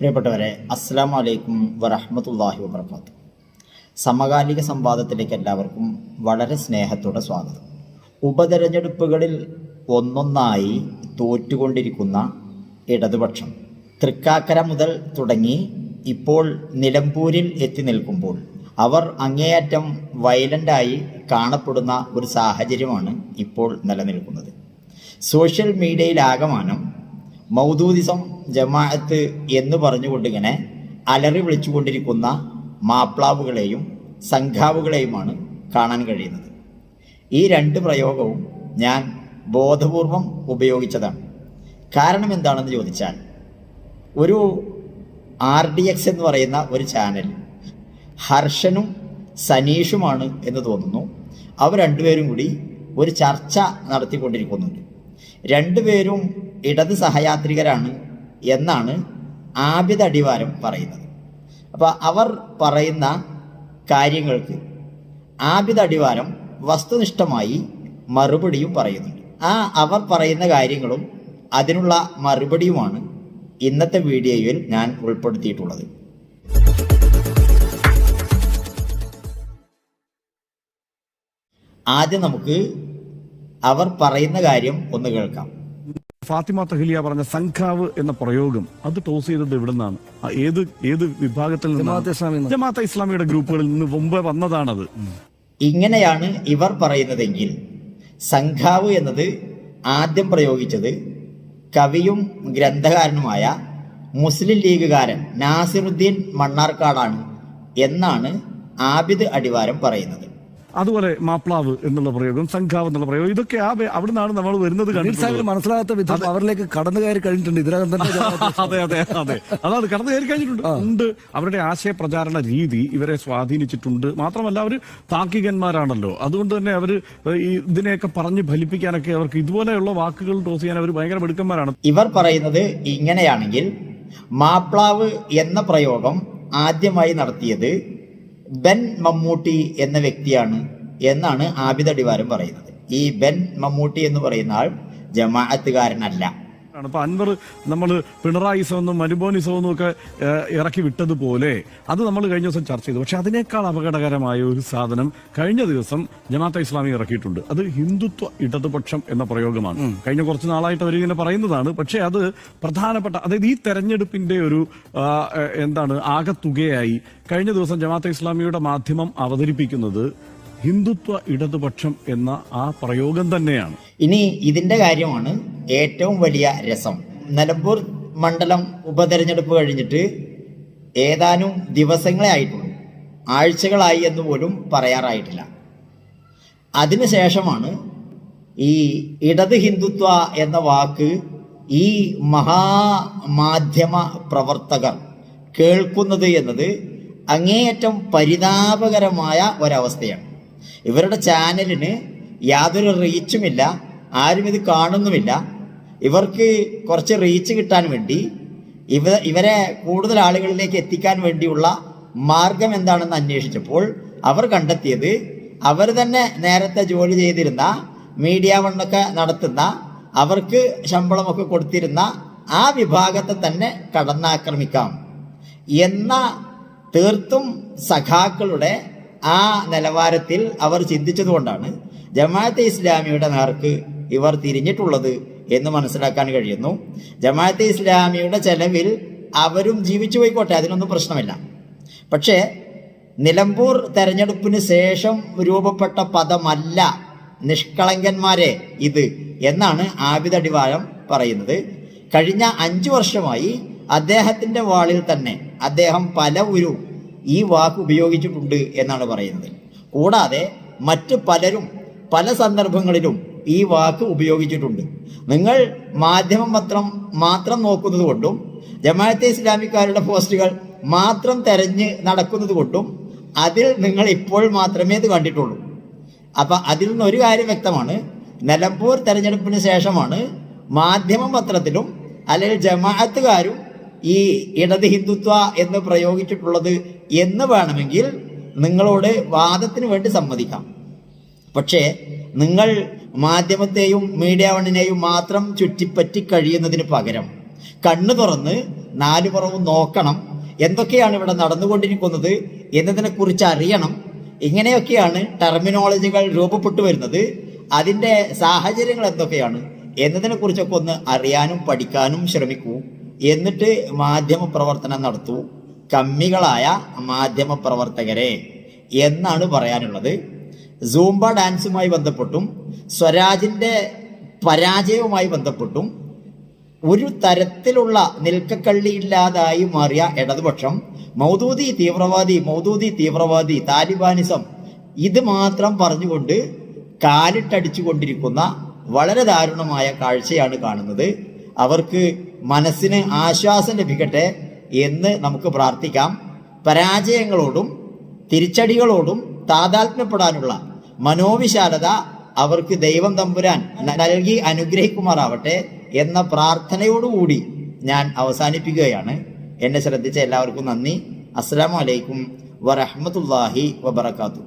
പ്രിയപ്പെട്ടവരെ അസ്സാം വലൈക്കും വറഹമത്തല്ലാഹി വബർക്കാത്തു സമകാലിക സംവാദത്തിലേക്ക് എല്ലാവർക്കും വളരെ സ്നേഹത്തോടെ സ്വാഗതം. ഉപതെരഞ്ഞെടുപ്പുകളിൽ ഒന്നൊന്നായി തോറ്റുകൊണ്ടിരിക്കുന്ന ഇടതുപക്ഷം തൃക്കാക്കര മുതൽ തുടങ്ങി ഇപ്പോൾ നിലമ്പൂരിൽ എത്തി നിൽക്കുമ്പോൾ അവർ അങ്ങേയറ്റം വയലന്റായി കാണപ്പെടുന്ന ഒരു സാഹചര്യമാണ് ഇപ്പോൾ നിലനിൽക്കുന്നത്. സോഷ്യൽ മീഡിയയിലാകമാനം മൗദൂദിസം ജമാഅത്ത് എന്ന് പറഞ്ഞുകൊണ്ടിങ്ങനെ അലറി വിളിച്ചുകൊണ്ടിരിക്കുന്ന മാപ്ലാവുകളെയും സംഘാവുകളെയുമാണ് കാണാൻ കഴിയുന്നത്. ഈ രണ്ട് പ്രയോഗവും ഞാൻ ബോധപൂർവം ഉപയോഗിച്ചതാണ്. കാരണം എന്താണെന്ന് ചോദിച്ചാൽ ഒരു ആർ ഡി എക്സ് എന്ന് പറയുന്ന ഒരു ചാനൽ ഹർഷനും സനീഷുമാണ് എന്ന് തോന്നുന്നു. അവർ രണ്ടുപേരും കൂടി ഒരു ചർച്ച നടത്തിക്കൊണ്ടിരിക്കുന്നുണ്ട്. രണ്ടുപേരും ഇടത് സഹയാത്രികരാണ് എന്നാണ് ആബിദ് അടിവാരം പറയുന്നത്. അപ്പോൾ അവർ പറയുന്ന കാര്യങ്ങൾക്ക് ആബിദ് അടിവാരം വസ്തുനിഷ്ഠമായി മറുപടിയും പറയുന്നുണ്ട്. ആ അവർ പറയുന്ന കാര്യങ്ങളും അതിനുള്ള മറുപടിയുമാണ് ഇന്നത്തെ വീഡിയോയിൽ ഞാൻ ഉൾപ്പെടുത്തിയിട്ടുള്ളത്. ആദ്യം നമുക്ക് അവർ പറയുന്ന കാര്യം ഒന്ന് കേൾക്കാം. ഫാത്തിമ തഹലിയ പറഞ്ഞ സംഘാവ് എന്ന പ്രയോഗം അത് ടോസ് ചെയ്തത് എവിടെ നിന്നാണ് ഏത് ഏത് വിഭാഗത്തിൽ നിന്നാണ്? നിന്ന്. ജമാഅത്തെ ഇസ്ലാമിയുടെ ഗ്രൂപ്പുകളിൽ നിന്ന് മുമ്പേ വന്നതാണത്. ഇങ്ങനെയാണ് ഇവർ പറയുന്നതെങ്കിൽ സംഘാവ് എന്നത് ആദ്യം പ്രയോഗിച്ചത് കവിയും ഗ്രന്ഥകാരനുമായ മുസ്ലിം ലീഗുകാരൻ നാസിറുദ്ദീൻ മണ്ണാർക്കാടാണ് എന്നാണ് ആബിദ് അടിവാരം പറയുന്നത്. അതുപോലെ മാപ്ലാവ് എന്നുള്ള പ്രയോഗം സംഘാവ് എന്നുള്ള പ്രയോഗം ഇതൊക്കെ ആ അവിടെ നിന്നാണ് നമ്മൾ വരുന്നത് മനസ്സിലാകാത്ത വിധം അവരിലേക്ക് കടന്നു കയറി കഴിഞ്ഞിട്ടുണ്ട്. ഇതിനകം തന്നെ അതെ അതെ അതെ. അതാണ് കടന്നു കയറി കഴിഞ്ഞിട്ടുണ്ട്. ഉണ്ട്. അവരുടെ ആശയ പ്രചാരണ രീതി ഇവരെ സ്വാധീനിച്ചിട്ടുണ്ട്. മാത്രമല്ല അവർ താർക്കികന്മാരാണല്ലോ. അതുകൊണ്ട് തന്നെ അവർ ഇതിനെയൊക്കെ പറഞ്ഞ് ഫലിപ്പിക്കാനൊക്കെ അവർക്ക് ഇതുപോലെയുള്ള വാക്കുകൾ ടോസ് ചെയ്യാൻ അവർ ഭയങ്കര മിടുക്കന്മാരാണ്. ഇവർ പറയുന്നത് ഇങ്ങനെയാണെങ്കിൽ മാപ്ലാവ് എന്ന പ്രയോഗം ആദ്യമായി നടത്തിയത് ബെൻ മമ്മൂട്ടി എന്ന വ്യക്തിയാണ് എന്നാണ് ആബിദ് അടിവാരം പറയുന്നത്. ഈ ബെൻ മമ്മൂട്ടി എന്ന് പറയുന്ന ആൾ ജമാഅത്തുകാരനല്ല. ആണ്. അപ്പൊ അൻവർ നമ്മൾ പിണറായിസമെന്നും മനുബോനിസമെന്നും സോന്നും ഒക്കെ ഇറക്കി വിട്ടതുപോലെ അത് നമ്മൾ കഴിഞ്ഞ ദിവസം ചർച്ച ചെയ്തു. പക്ഷെ അതിനേക്കാൾ അപകടകരമായ ഒരു സാധനം കഴിഞ്ഞ ദിവസം ജമാഅത്തെ ഇസ്ലാമി ഇറക്കിയിട്ടുണ്ട്. അത് ഹിന്ദുത്വ ഇടതുപക്ഷം എന്ന പ്രയോഗമാണ്. കഴിഞ്ഞ കുറച്ച് നാളായിട്ട് അവരിങ്ങനെ പറയുന്നതാണ്. പക്ഷെ അത് പ്രധാനപ്പെട്ട അതായത് ഈ തെരഞ്ഞെടുപ്പിന്റെ ഒരു എന്താണ് ആകത്തുകയായി കഴിഞ്ഞ ദിവസം ജമാഅത്തെ ഇസ്ലാമിയുടെ മാധ്യമം അവതരിപ്പിക്കുന്നത് ഹിന്ദുത്വ ഇടതുപക്ഷം എന്ന ആ പ്രയോഗം തന്നെയാണ്. ഇനി ഇതിന്റെ കാര്യമാണ് ഏറ്റവും വലിയ രസം. നിലമ്പൂർ മണ്ഡലം ഉപതെരഞ്ഞെടുപ്പ് കഴിഞ്ഞിട്ട് ഏതാനും ദിവസങ്ങളെ ആയിട്ടുള്ളൂ. ആഴ്ചകളായി എന്ന് പോലും പറയാറായിട്ടില്ല. അതിനുശേഷമാണ് ഈ ഇടത് ഹിന്ദുത്വ എന്ന വാക്ക് ഈ മഹാമാധ്യമ പ്രവർത്തകർ കേൾക്കുന്നത് എന്നത് അങ്ങേയറ്റം പരിതാപകരമായ ഒരവസ്ഥയാണ്. ഇവരുടെ ചാനലിന് യാതൊരു റീച്ചുമില്ല ആരും ഇത് കാണുന്നുമില്ല. ഇവർക്ക് കുറച്ച് റീച്ച് കിട്ടാൻ വേണ്ടി ഇവ ഇവരെ കൂടുതൽ ആളുകളിലേക്ക് എത്തിക്കാൻ വേണ്ടിയുള്ള മാർഗം എന്താണെന്ന് അന്വേഷിച്ചപ്പോൾ അവർ കണ്ടെത്തിയത് അവർ തന്നെ നേരത്തെ ജോലി ചെയ്തിരുന്ന മീഡിയ വണ്ണൊക്കെ നടത്തുന്ന അവർക്ക് ശമ്പളമൊക്കെ കൊടുത്തിരുന്ന ആ വിഭാഗത്തെ തന്നെ കടന്നാക്രമിക്കാം എന്ന തീർത്തും സഖാക്കളുടെ ആ നിലവാരത്തിൽ അവർ ചിന്തിച്ചതുകൊണ്ടാണ് ജമാഅത്തെ ഇസ്ലാമിയുടെ നേർക്ക് ഇവർ തിരിഞ്ഞിട്ടുള്ളത് എന്ന് മനസ്സിലാക്കാൻ കഴിയുന്നു. ജമാഅത്തെ ഇസ്ലാമിയുടെ ചെലവിൽ അവരും ജീവിച്ചു പോയിക്കോട്ടെ അതിനൊന്നും പ്രശ്നമില്ല. പക്ഷേ നിലമ്പൂർ തെരഞ്ഞെടുപ്പിന് ശേഷം രൂപപ്പെട്ട പദമല്ല നിഷ്കളങ്കന്മാരെ ഇത് എന്നാണ് ആബിദ് അടിവാരം പറയുന്നത്. കഴിഞ്ഞ അഞ്ചു വർഷമായി അദ്ദേഹത്തിന്റെ വാളിൽ തന്നെ അദ്ദേഹം പല ഒരു ഈ വാക്ക് ഉപയോഗിച്ചിട്ടുണ്ട് എന്നാണ് പറയുന്നത്. കൂടാതെ മറ്റ് പലരും പല സന്ദർഭങ്ങളിലും ഈ വാക്ക് ഉപയോഗിച്ചിട്ടുണ്ട്. നിങ്ങൾ മാധ്യമം പത്രം മാത്രം നോക്കുന്നത് കൊണ്ടും ജമാഅത്തെ ഇസ്ലാമിക്കാരുടെ പോസ്റ്റുകൾ മാത്രം തെരഞ്ഞ് നടക്കുന്നത് കൊണ്ടും അതിൽ നിങ്ങൾ ഇപ്പോൾ മാത്രമേ ഇത് കണ്ടിട്ടുള്ളൂ. അപ്പൊ അതിൽ നിന്ന് ഒരു കാര്യം വ്യക്തമാണ്. നിലമ്പൂർ തെരഞ്ഞെടുപ്പിന് ശേഷമാണ് മാധ്യമ പത്രത്തിലും അല്ലെങ്കിൽ ജമാഅത്തുകാരും ഈ ഇടത് ഹിന്ദുത്വ എന്ന് പ്രയോഗിച്ചിട്ടുള്ളത് എന്ന് വേണമെങ്കിൽ നിങ്ങളോട് വാദത്തിന് വേണ്ടി സമ്മതിക്കാം. പക്ഷേ നിങ്ങൾ മാധ്യമത്തെയും മീഡിയ വണ്ണിനെയും മാത്രം ചുറ്റിപ്പറ്റി കഴിയുന്നതിന് പകരം കണ്ണു തുറന്ന് നാലു പുറവും നോക്കണം. എന്തൊക്കെയാണ് ഇവിടെ നടന്നുകൊണ്ടിരിക്കുന്നത് എന്നതിനെ കുറിച്ച് അറിയണം. ഇങ്ങനെയൊക്കെയാണ് ടെർമിനോളജികൾ രൂപപ്പെട്ടു വരുന്നത്. അതിന്റെ സാഹചര്യങ്ങൾ എന്തൊക്കെയാണ് എന്നതിനെ കുറിച്ചൊക്കെ ഒന്ന് അറിയാനും പഠിക്കാനും ശ്രമിക്കൂ. എന്നിട്ട് മാധ്യമ പ്രവർത്തനം നടത്തൂ. കമ്മികളായ മാധ്യമ പ്രവർത്തകരെ എന്നാണ് പറയാനുള്ളത്. സൂംബ ഡാൻസുമായി ബന്ധപ്പെട്ടും സ്വരാജിന്റെ പരാജയവുമായി ബന്ധപ്പെട്ടും ഒരു തരത്തിലുള്ള നിൽക്കക്കള്ളിയില്ലാതായി മാറിയ ഇടതുപക്ഷം മൗദൂദി തീവ്രവാദി മൗദൂദി തീവ്രവാദി താലിബാനിസം ഇത് മാത്രം പറഞ്ഞുകൊണ്ട് കാലിട്ടടിച്ചു കൊണ്ടിരിക്കുന്ന വളരെ ദാരുണമായ കാഴ്ചയാണ് കാണുന്നത്. അവർക്ക് മനസ്സിന് ആശ്വാസം ലഭിക്കട്ടെ എന്ന് നമുക്ക് പ്രാർത്ഥിക്കാം. പരാജയങ്ങളോടും തിരിച്ചടികളോടും താതാത്മ്യപ്പെടാനുള്ള മനോവിശാലത അവർക്ക് ദൈവം തമ്പുരാൻ നൽകി അനുഗ്രഹിക്കുമാറാവട്ടെ എന്ന പ്രാർത്ഥനയോടുകൂടി ഞാൻ അവസാനിപ്പിക്കുകയാണ്. എന്നെ ശ്രദ്ധിച്ച എല്ലാവർക്കും നന്ദി. അസ്സാം വലൈക്കും വറഹ്മത്തുള്ളാഹി വബറകാതുഹു.